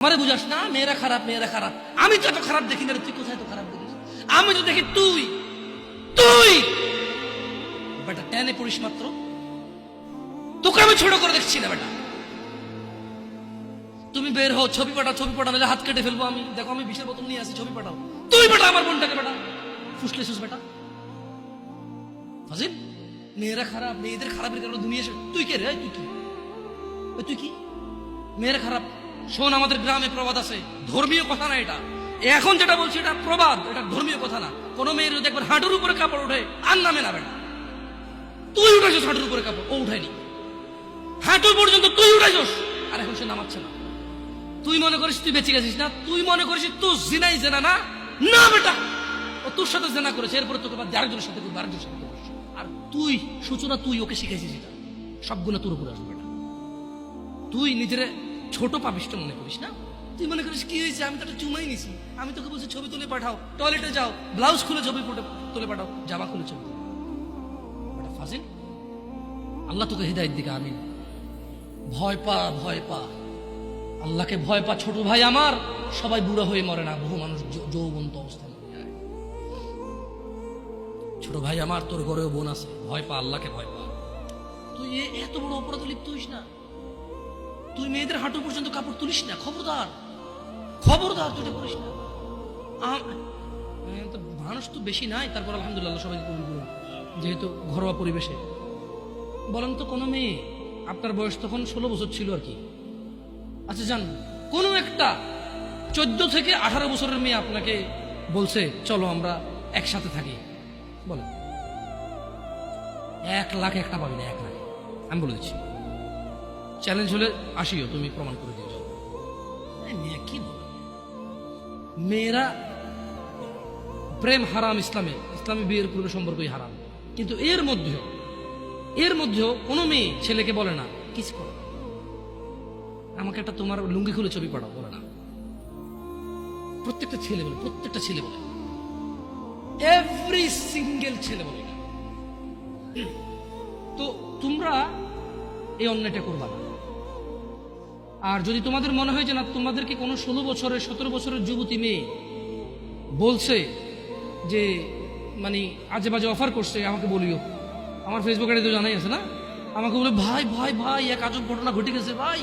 আমারে বুঝাস না, মেয়েরা খারাপ মেয়েরা খারাপ। আমি তো এত খারাপ দেখি না তুই কোথায় তো খারাপ দেখিস? আমি তো দেখি তুই তুই! বেটা, টেনে পড়িস মাত্র। তোকে আমি ছোট করে দেখছি না, বেটা। তুমি বের হও, ছবি পাঠাও ছবি পাঠাও, নাহলে হাত কেটে ফেলব আমি। দেখো, আমি বিশের বোতল নিয়ে আসি, ছবি পাঠাও। তুই বেটা আমার বোনটাকে বেটা। ফুসলে শুস, বেটা। ফাজিল মেয়েরা খারাপ, মেয়েদের খারাপের কারণে দুনিয়া তুই কে রে? তুই কি? তুই কি? মেয়েরা খারাপ। শোন, আমাদের গ্রামে প্রবাদ আছে। ধর্মীয় কথা না এটা। এখন যেটা বলছি, এটা প্রবাদ, এটা ধর্মীয় কথা না। কোনো মেয়ের যদি একবার হাঁটুর উপরে কাপড় ওঠে, আর নামে না বেটা তুই উঠেছিস হাঁটুর উপরে কাপড়, ও উঠায়নি। হাঁটু পর্যন্ত তুই উঠাইছস, আর এখন সে নামাচ্ছে না। তুই মনে করিস তুই বেঁচে গেছিস না? তুই মনে করিস তুই জিনাই জেনা না? না বেটা! ও তোর সাথে জেনা করেছে, এরপরে তোকে বাদ আরেকজনের সাথে করবে আরেকজনের সাথে আর তুই, সূচনা তুই ওকে শিখেছিস এটা। সবগুলো তোর উপরে আসবে তুই নিজের ছোট পাপিষ্ট মনে করিস না? তুই মনে করিস কি হয়েছে? আমি তো একটা চুমাই নিছি। আমি তোকে বলছি ছবি তুলে পাঠাও। টয়লেটে যাও। ব্লাউজ খুলে ছবি ফুটে- তুলে পাঠাও। জামা খুলে ছবি। ফাজিল। আল্লাহ তোকে হৃদায়ত দিকে আমি ভয় পা ভয় পা। আল্লাহকে ভয় পা ছোট ভাই আমার। সবাই বুড়া হয়ে মরে না। বহু মানুষ যৌবন্ত মরে যায়। ছোট ভাই আমার তোর ঘরেও বোন আছে। ভয় পা আল্লাহকে ভয় পা। তুই এত বড় অপরাধ লিপ্ত হইস না। তুই মেয়েদের হাঁটু পর্যন্ত কাপড় তুলিস না, খবরদার। খবরদার তুই করিস না। মানুষ তো বেশি নাই, তারপর আলহামদুলিল্লাহ সবাই কবুল করুন যেহেতু ঘরোয়া পরিবেশে। বলেন তো কোনো মেয়ে, আপনার বয়স তখন ষোলো বছর ছিল আর কি। আচ্ছা জান, কোনো একটা চোদ্দ থেকে আঠারো বছরের মেয়ে আপনাকে বলছে, চলো আমরা একসাথে থাকি। বলেন। এক লাখ একটা পাবি না এক লাখ। আমি বলে দিচ্ছি। চ্যালেঞ্জ হলে আসিও, তুমি প্রমাণ করে দিও। কি বলে? মেয়েরা প্রেম হারাম ইসলামে, ইসলামী বিয়ের পূর্বে সম্পর্কই হারাম। কিন্তু এর মধ্যেও এর মধ্যেও কোনো মেয়ে ছেলেকে বলে না, কিস করো। আমাকে একটা তোমার লুঙ্গি খুলে ছবি পাঠাও, বলে না। প্রত্যেকটা ছেলে বলে, প্রত্যেকটা ছেলে বলে। এভরি সিঙ্গেল ছেলে বলে তো তোমরা এই অন্যায়টা করবা না। আর যদি তোমাদের মনে হয় যে না তোমাদেরকে কোনো ষোলো বছরের, সতেরো বছরের যুবতী মেয়ে বলছে যে মানে আজে বাজে অফার করছে, আমাকে বলিও। আমার ফেসবুক আইডি তো জানাই আছে না? আমাকে বলে, ভাই ভাই ভাই, এক আজব ঘটনা ঘটে গেছে, ভাই।